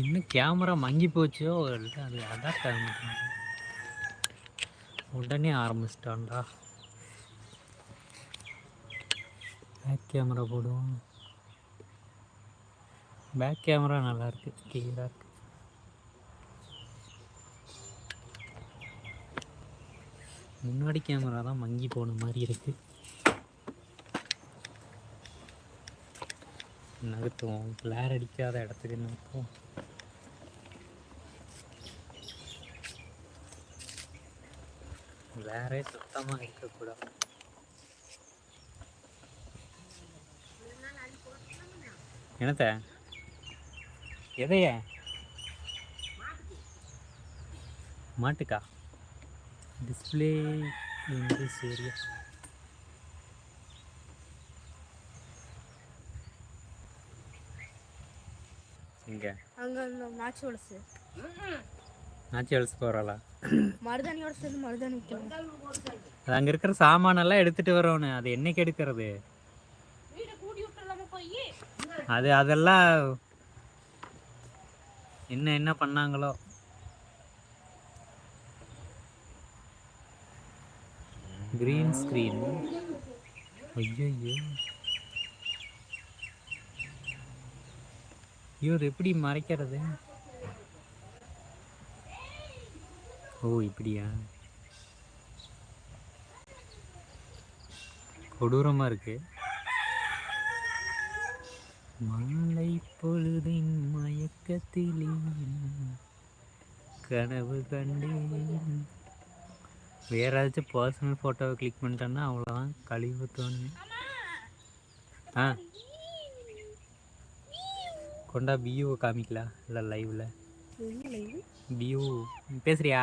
இன்னும் கேமரா மங்கி போச்சோ அது அதான் உடனே ஆரம்பிச்சிட்டான்டா. பேக் கேமரா போடுவோம். பேக் கேமரா நல்லாயிருக்கு கிளியராக இருக்கு. முன்னாடி கேமரா தான் மங்கி போன மாதிரி இருக்கு. நகர்த்துவோம். பிளேர் அடிக்காத இடத்துக்கு நகர்த்துவோம் ஃப்ளேரே சுத்தமாக இருக்கக்கூடாது என்னத்த? எதைய? மாட்டுக்கா? டிஸ்பிளே இந்த ஏரியா இங்கே. அங்கே அந்த நாச்சி நாச்சி அலசு போகிறாளா மருதாணியோட சேர்ந்து மருதாணி வைக்கணும். அது அங்கே இருக்கிற சாமானெல்லாம் எடுத்துகிட்டு வரணும் அது என்னைக்கு எடுக்கிறது? அது அதெல்லாம் என்ன என்ன பண்ணாங்களோ? கிரீன் ஸ்க்ரீன் ஐயோ ஐயோ இது எப்படி மறைக்கிறது? ஓ இப்படியா? கொடூரமாக இருக்கு. மாலை பொழுதின் மயக்கத்திலே கனவு கண்டேன். வேற ஏதாச்சும் பர்சனல் ஃபோட்டோவை கிளிக் பண்ணிட்டேன்னா அவ்வளோதான் கழிவு தோணு ஆ. கொண்டா பியூவை காமிக்கலாம் இல்லை லைவில் பியூ பேசுறியா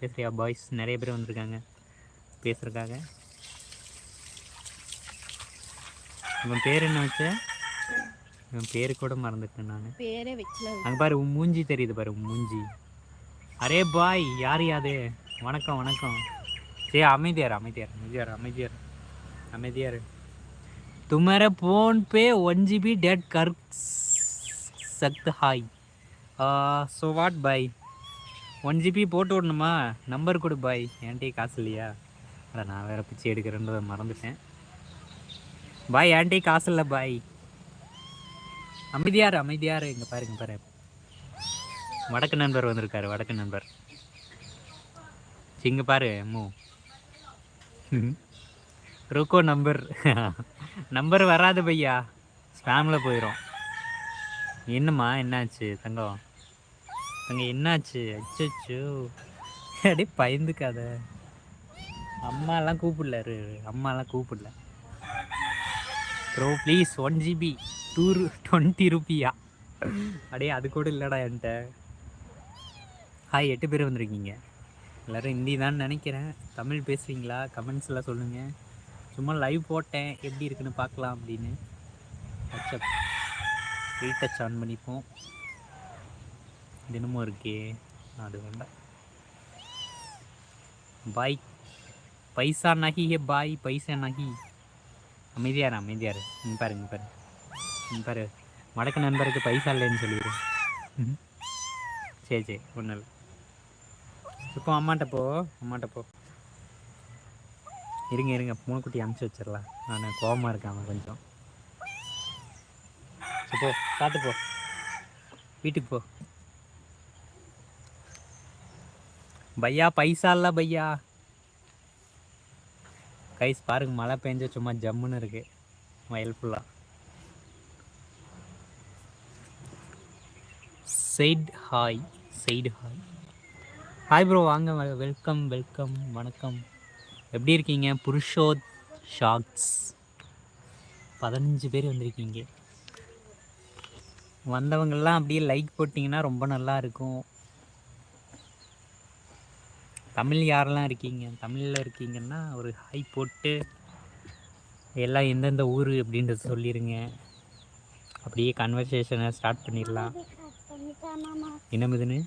பேசுறியா பாய்ஸ் நிறைய பேர் வந்திருக்காங்க பேசுறதுக்காக இவன் பேர் என்ன வச்ச இவன் பேரு கூட மறந்துட்டேன் நான் பேரே வைக்கல அங்கே பாரு உன் மூஞ்சி தெரியுது பாரு உன் மூஞ்சி அரே பாய் யார் யாது வணக்கம் வணக்கம் சே அமைதியார் அமைதியார் அமைதியார் அமைதியார் அமைதியார் तुम्हारे फोन पे वन जी बी डेट कर सकते high so what boy one GB போட்டு விடணுமா? நம்பர் கொடு பாய் என்கிட்டயே காசு இல்லையா? அட நான் வேறு பிச்சை எடுக்கிறேன்றதை மறந்துட்டேன். பாய் என்கிட்டயே காசு இல்லை பாய் அமைதியார் அமைதியார். இங்கே பாருங்க பாரு. வடக்கு நண்பர் வந்திருக்காரு வடக்கு நண்பர். இங்கே பாரு அம்மு ருக்கோ நம்பர் நம்பர் வராது பையா. ஸ்பேமில் போயிடும் என்னம்மா என்னாச்சு தங்கம்? தங்க என்னாச்சு? அச்சோ அப்படியே பயந்துக்காத. அம்மாலாம் கூப்பிடல இரு, அம்மாலாம் கூப்பிடல. Bro please one GB two twenty ருப்பியா? அடே அது கூட இல்லைடா என்கிட்ட. ஹாய் எட்டு பேர் வந்திருக்கீங்க. எல்லோரும் ஹிந்தி தான் நினைக்கிறேன். தமிழ் பேசுவீங்களா கமெண்ட்ஸில் சொல்லுங்கள் சும்மா லைவ் போட்டேன். எப்படி இருக்குன்னு பார்க்கலாம் அப்படின்னு. வாட்ஸ்அப் ரீடச் ஆன் பண்ணிப்போம் தினமும் இருக்கே அது வேண்டாம். பாய். பைசா நகி ஹே பாய். பைசா நகி. அமைதியார் அமைதியார் இங்க பாரு இங்க வடக்கு நண்பருக்கு பைசா இல்லைன்னு சொல்லிடு சரி சரி. ஒன்றும் இல்லை இப்போ அம்மாட்ட போ அம்மாட்ட போ. இருங்க இருங்க. மூணுக்குட்டி அமுச்சு வச்சிடலாம். நான் கோபமாக இருக்கேன் அவன் கொஞ்சம். போ காத்து போ. வீட்டுக்கு போ. பையா பைசா இல்லை பையா? கைஸ் பாருங்க மழை பெஞ்ச சும்மா ஜம்முன்னு இருக்கு. வயல் ஃபுல்லாக side hi side hi hi bro வாங்க வெல்கம் வெல்கம் வணக்கம். எப்படி இருக்கீங்க? புருஷோத் ஷாக்ஸ். பதினஞ்சு பேர் வந்திருக்கீங்க. வந்தவங்கள்லாம் அப்படியே லைக் போட்டிங்கன்னா ரொம்ப நல்லா இருக்கும் தமிழ் யாரெல்லாம் இருக்கீங்க? தமிழில் இருக்கீங்கன்னா ஒரு ஹை போட்டு எல்லாம் எந்தெந்த ஊர் அப்படின்றத சொல்லிடுங்க அப்படியே கன்வர்சேஷனை ஸ்டார்ட் பண்ணிடலாம். என்னமுதுன்னு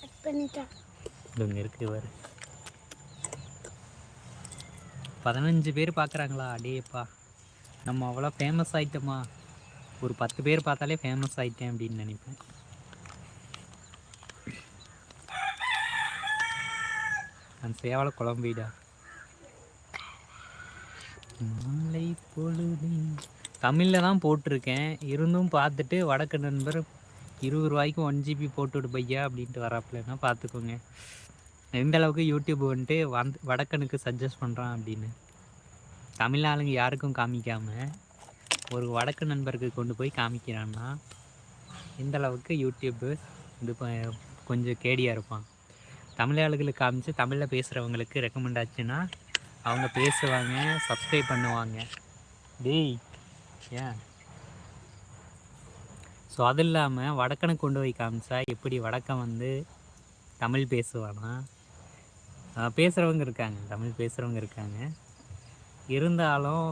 கட் பண்ணிட்டா இருக்குது பதினஞ்சு பேர் பார்க்குறாங்களா? அடேப்பா. நம்ம அவ்வளோ ஃபேமஸ் ஆயிட்டோமா? ஒரு பத்து பேர் பார்த்தாலே ஃபேமஸ் ஆகிட்டேன் அப்படின்னு நினைப்பேன். நான் சேவலை குழம்பிடா. தமிழில் தான் போட்டிருக்கேன். இருந்தும் பார்த்துட்டு வடக்கு நண்பர் இருபது ரூபாய்க்கு ஒன் ஜிபி போட்டுவிடு பையா அப்படின்ட்டு வராப்பிலன்னா பார்த்துக்கோங்க. எந்த அளவுக்கு யூடியூப் வந்துட்டு வந்து வடக்கனுக்கு சஜஸ்ட் பண்ணுறான் அப்படின்னு. தமிழ் ஆளுங்க யாருக்கும் காமிக்காமல் ஒரு வடக்கு நண்பருக்கு கொண்டு போய் காமிக்கிறான்னா எந்த அளவுக்கு யூடியூப்பு இது கொஞ்சம் கேடியாக இருப்பான். தமிழ் ஆளுகளுக்கு காமிச்சு தமிழில் பேசுகிறவங்களுக்கு ரெக்கமெண்ட் ஆச்சுன்னா அவங்க பேசுவாங்க சப்ஸ்கிரைப் பண்ணுவாங்க. டேய் ஏன்? ஸோ அது இல்லாமல் வடக்கனை கொண்டு போய் காமிச்சா எப்படி வடக்கன் வந்து தமிழ் பேசுவானா? பேசுகிறவங்க இருக்காங்க தமிழ் பேசுகிறவங்க இருக்காங்க. இருந்தாலும்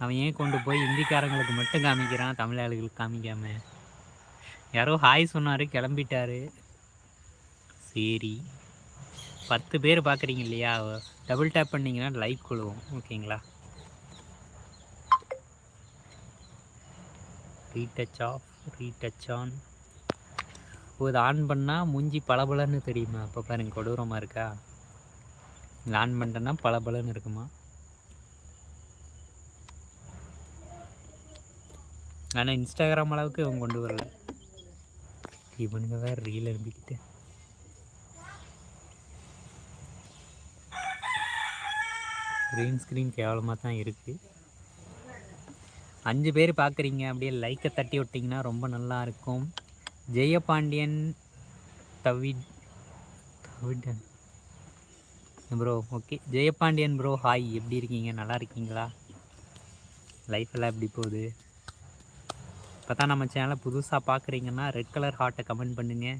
அவன் ஏன் கொண்டு போய் இந்திக்காரங்களுக்கு மட்டும் காமிக்கிறான்? தமிழ் ஆளுகளுக்கு காமிக்காம. யாரோ ஹாய் சொன்னார் கிளம்பிட்டாரு. சரி. பத்து பேர் பார்க்குறீங்க இல்லையா? டபுள் டேப் பண்ணிங்கன்னா லைக் கொள்வோம். ஓகேங்களா? Retouch off retouch on. இது ஆன் பண்ணால் மூஞ்சி பளபளன்னு தெரியுமா? அப்போ பாருங்க கொடூரமாக இருக்கா? ஆன் பண்ணிட்டேன்னா பளபளன்னு இருக்குமா? ஆனால் இன்ஸ்டாகிராம் அளவுக்கு இவன் கொண்டு வரல. இவனுங்க வேறு ரீல் அனுப்பிக்கிட்டு. க்ரீன் ஸ்க்ரீன் கேவலமாக தான் இருக்குது அஞ்சு பேர் பார்க்குறீங்க அப்படியே லைக்கை தட்டி விட்டிங்கன்னா ரொம்ப நல்லா இருக்கும். ஜெயபாண்டியன் தவிட் தவிடன். Bro okay Jayapandian bro hi எப்படி இருக்கீங்க? நல்லா இருக்கீங்களா? லைஃப் எல்லாம் எப்படி போகுது? இப்போ தான் நம்ம சேனலை புதுசாக பார்க்குறீங்கன்னா ரெட் கலர் ஹார்ட்டை கமெண்ட் பண்ணுங்கள்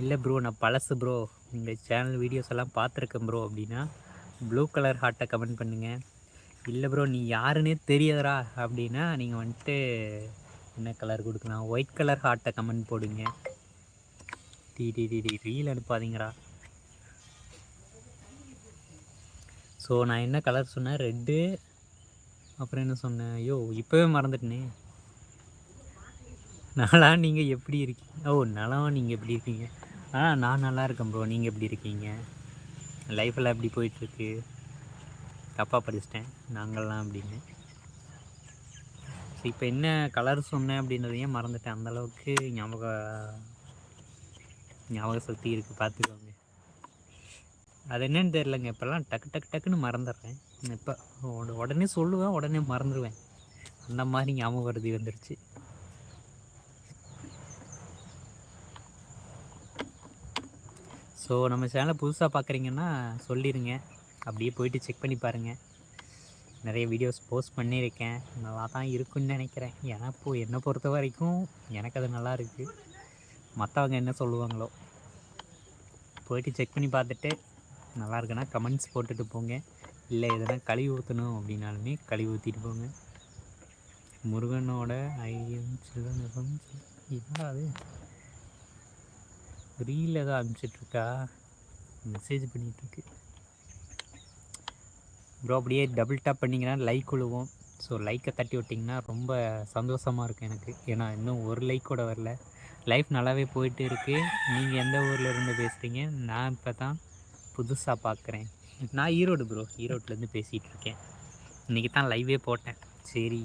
இல்லை ப்ரோ நான் பழசு ப்ரோ உங்கள் சேனல் வீடியோஸ் எல்லாம் பார்த்துருக்கேன் ப்ரோ அப்படின்னா ப்ளூ கலர் ஹார்ட்டை கமெண்ட் பண்ணுங்கள் இல்லை ப்ரோ நீ யாருன்னே தெரியாதரா அப்படின்னா நீங்கள் வந்துட்டு என்ன கலர் கொடுக்கலாம்? ஒயிட் கலர் ஹார்ட்டை கமெண்ட் போடுங்க. டி டி டி டி ரீல் அனுப்பாதீங்கடா. ஸோ நான் என்ன கலர் சொன்னேன்? ரெட்டு அப்புறம் என்ன சொன்னேன்? ஐயோ இப்போவே மறந்துட்டேனே. நலா நீங்கள் எப்படி இருக்கீங்க? ஓ நலம் நீங்கள் எப்படி இருக்கீங்க? ஆ நான் நல்லா இருக்கேன் ப்ரோ நீங்கள் எப்படி இருக்கீங்க? லைஃப்பெல்லாம் எப்படி போயிட்டுருக்கு? தப்பாக படிச்சிட்டேன். நாங்கள்லாம் அப்படின்னு. ஸோ இப்போ என்ன கலர் சொன்னேன் அப்படின்றதையும் மறந்துட்டேன்? அந்தளவுக்கு ஞாபக ஞாபக சக்தி இருக்குது பார்த்துக்கோங்க. அது என்னன்னு தெரிலங்க இப்போல்லாம் டக்கு டக்கு டக்குன்னு மறந்துடுறேன். இப்போ உடனே சொல்லுவேன் உடனே மறந்துடுவேன். அந்த மாதிரி ஞாபகம் வருது வந்துருச்சு. ஸோ நம்ம சேனலை புதுசாக பார்க்குறீங்கன்னா சொல்லிடுங்க அப்படியே போயிட்டு செக் பண்ணி பாருங்கள் நிறைய வீடியோஸ் போஸ்ட் பண்ணியிருக்கேன். நல்லா தான் இருக்குன்னு நினைக்கிறேன். ஏன்னா இப்போ என்னை பொறுத்த வரைக்கும் எனக்கு அது நல்லா இருக்குது மற்றவங்க என்ன சொல்லுவாங்களோ. போயிட்டு செக் பண்ணி பார்த்துட்டு நல்லா இருக்குன்னா கமெண்ட்ஸ் போட்டுட்டு போங்க. இல்லை எதனா கழுவி ஊற்றணும் அப்படின்னாலுமே கழுவி ஊற்றிட்டு போங்க. முருகனோட ஐயம் சிவனுகம் என்னடா அது ரீல் ஏதோ அனுப்பிச்சிட்ருக்கா மெசேஜ் பண்ணிகிட்ருக்கு ப்ரோ அப்படியே டபுள் டேப் பண்ணிங்கன்னா லைக் விழுவோம் ஸோ லைக்கை தட்டி விட்டிங்கன்னா ரொம்ப சந்தோஷமாக இருக்கும் எனக்கு. ஏன்னா இன்னும் ஒரு லைக் கூட வரல. லைஃப் நல்லாவே போயிட்டு இருக்குது நீங்கள் எந்த ஊரில் இருந்து பேசுகிறீங்க நான் இப்போ தான் புதுசாக பார்க்குறேன் நான் ஈரோடு ப்ரோ ஈரோட்லேருந்து பேசிகிட்டு இருக்கேன் இன்றைக்கி தான் லைவே போட்டேன். சரி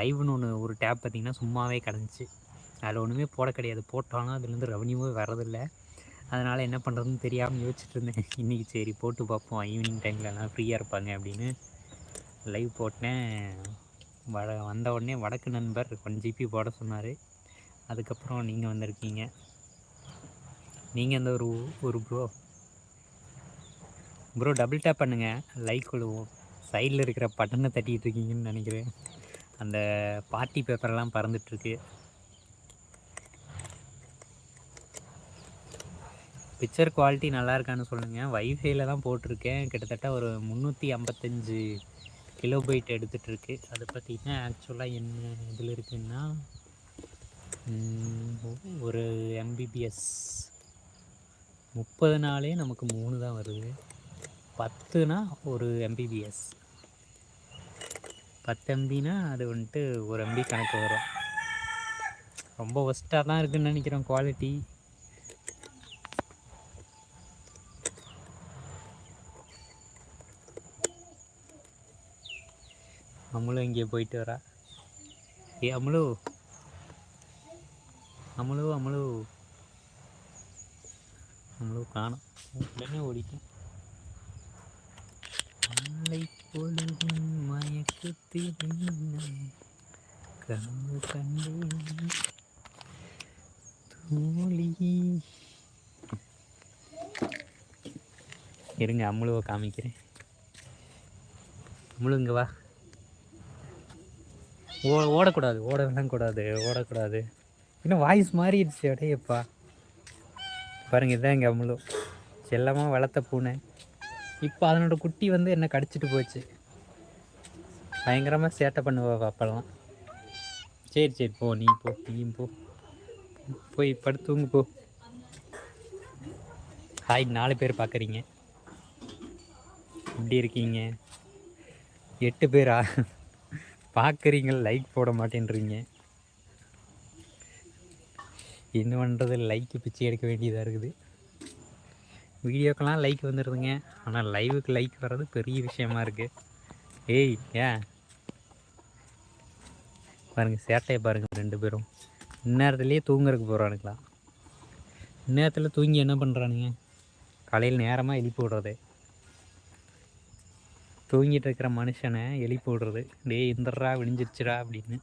லைவ்னு ஒன்று ஒரு டேப் பார்த்திங்கன்னா சும்மாவே கிடந்துச்சு. அதில் ஒன்றுமே போட கிடையாது. போட்டாலும் அதுலேருந்து ரெவன்யூவே வரதில்லை அதனால் என்ன பண்ணுறதுன்னு தெரியாமல் யோசிச்சுட்டு இருந்தேன். இன்றைக்கி சரி போட்டு பார்ப்போம். ஈவினிங் டைமில் எல்லாம் ஃப்ரீயாக இருப்பாங்க அப்படின்னு லைவ் போட்டேன். வட வந்த உடனே வடக்கு நண்பர் ஒன் ஜிபி போட சொன்னார். அதுக்கப்புறம் நீங்கள் வந்திருக்கீங்க. நீங்கள் எந்த ஒரு ஒரு ப்ரோ ப்ரோ டபுள் டேப் பண்ணுங்கள் லைக் விழுவோம் சைடில் இருக்கிற பட்டனை தட்டிகிட்டு இருக்கீங்கன்னு நினைக்கிறேன். அந்த பார்ட்டி பேப்பர்லாம் பறந்துட்டுருக்கு பிக்சர் குவாலிட்டி நல்லா இருக்கான்னு சொல்லுங்கள் வைஃபைல தான் போட்டிருக்கேன். கிட்டத்தட்ட ஒரு முந்நூற்றி ஐம்பத்தஞ்சு கிலோ பைட் எடுத்துகிட்ருக்கு அது பார்த்திங்கன்னா ஆக்சுவலாக என்ன இதில் இருக்குன்னா ஒரு எம்பிபிஎஸ் முப்பது நாளே நமக்கு மூணு தான் வருது. பத்துனா ஒரு எம்பிபிஎஸ் பத்து எம்பினா அது வந்துட்டு ஒரு எம்பி கணக்கு வரும். ரொம்ப ஒஸ்ட்டாக தான் இருக்குதுன்னு நினைக்கிறேன் குவாலிட்டி அமுலும் இங்கே போயிட்டு வரா. ஏ அமுலு. அமுலு அமுலு. அமுலு காணும். உடனே ஓடிட்டேன் மாலை பொழுதின் மயக்கத்தில் கனவு கண்டேன். தோழி. இருங்க அம்முழுவை காமிக்கிறேன். அம்முழு இங்கே வா. ஓ ஓடக்கூடாது ஓடலாம் கூடாது ஓடக்கூடாது. இன்னும் வாய்ஸ் மாறிடுச்சு அடையப்பா. பாருங்க இதான் எங்கள் அம்முழு செல்லமாக வளர்த்த பூனை. இப்போ அதனோட குட்டி வந்து என்ன கடிச்சிட்டு போச்சு. பயங்கரமாக சேட்டை பண்ணுவா அப்பெல்லாம். சரி சரி போ நீ போ நீயும் போ. போய் படுத்துங்க போ. ஹாய் நாலு பேர் பார்க்குறீங்க எப்படி இருக்கீங்க? எட்டு பேரா? பார்க்குறீங்க லைக் போட மாட்டேன்றீங்க. என்ன பண்ணுறது லைக்கு பிச்சை எடுக்க வேண்டியதாக இருக்குது. வீடியோக்கெல்லாம் லைக் வந்துடுதுங்க ஆனால் லைவுக்கு லைக் வர்றது பெரிய விஷயமா இருக்குது ஏய் ஏன்? பாருங்கள் சேட்டையை பாருங்கள் ரெண்டு பேரும். இந்நேரத்துலேயே தூங்குறதுக்கு போகிறானுங்களா இந்நேரத்தில் தூங்கி என்ன பண்ணுறானுங்க காலையில் நேரமாக எழுப்பி விடுறது. தூங்கிட்டு இருக்கிற மனுஷனை எலி போடுறது டேய் இந்தர்றா விடிஞ்சிருச்சுடா அப்படின்னு.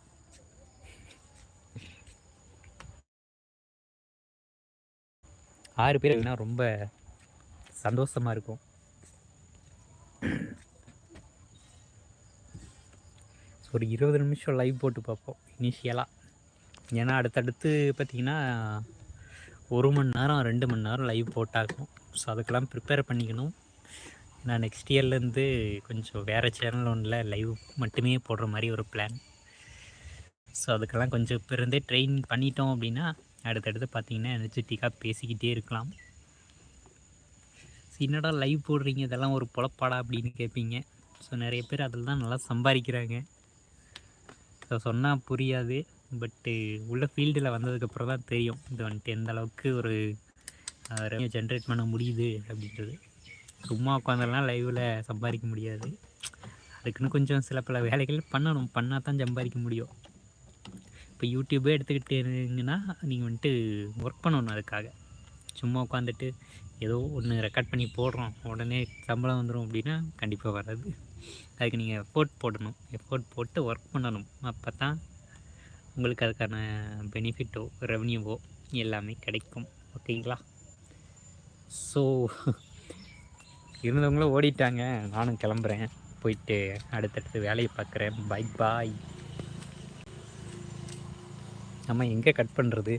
ஆறு பேர் இல்லைன்னா ரொம்ப சந்தோஷமாக இருக்கும். ஸோ ஒரு இருபது நிமிஷம் லைவ் போட்டு பார்ப்போம் இனிஷியலாக ஏன்னா அடுத்தடுத்து பார்த்திங்கன்னா ஒரு மணி நேரம் ரெண்டு மணி நேரம் லைவ் போட்டாகும் ஸோ அதுக்கெல்லாம் ப்ரிப்பேர் பண்ணிக்கணும். நான் நெக்ஸ்ட் இயர்லேருந்து கொஞ்சம் வேறு சேனல் ஒன்றில் லைவ் மட்டுமே போடுற மாதிரி ஒரு பிளான் ஸோ அதுக்கெல்லாம் கொஞ்சம் இப்போ இருந்தே ட்ரெயின் பண்ணிட்டோம் அப்படின்னா அடுத்தடுத்து பார்த்தீங்கன்னா எனர்ஜெட்டிக்காக பேசிக்கிட்டே இருக்கலாம். ஸோ என்னடா லைவ் போடுறீங்க? இதெல்லாம் ஒரு பொழப்பாடா அப்படின்னு கேட்பீங்க ஸோ நிறைய பேர் அதில் தான் நல்லா சம்பாதிக்கிறாங்க. ஸோ சொன்னால் புரியாது. பட்டு உள்ள ஃபீல்டில் வந்ததுக்கப்புறம் தான் தெரியும். இது வந்துட்டு எந்த அளவுக்கு ஒரு ரெவன்யூ ஜென்ரேட் பண்ண முடியுது அப்படின்றது. சும்மா உட்காந்துலாம் லைவில் சம்பாதிக்க முடியாது. அதுக்குன்னு கொஞ்சம் சில பல வேலைகள் பண்ணணும். பண்ணால் தான் சம்பாதிக்க முடியும். இப்போ யூடியூபே எடுத்துக்கிட்டு இருந்தீங்கன்னா நீங்கள் வந்துட்டு ஒர்க் பண்ணணும் அதுக்காக. சும்மா உட்காந்துட்டு ஏதோ ஒன்று ரெக்கார்ட் பண்ணி போடுறோம். உடனே சம்பளம் வந்துடும் அப்படின்னா கண்டிப்பாக வராது. அதுக்கு நீங்கள் எஃபோர்ட் போடணும். எஃபோர்ட் போட்டு ஒர்க் பண்ணணும். அப்போ தான் உங்களுக்கு அதுக்கான பெனிஃபிட்டோ ரெவன்யூவோ எல்லாமே கிடைக்கும். ஓகேங்களா ஸோ இருந்தவங்களும் ஓடிட்டாங்க. நானும் கிளம்புறேன். போயிட்டு அடுத்தடுத்து வேலையை பார்க்குறேன். பை பாய் நம்ம எங்கே கட் பண்ணுறது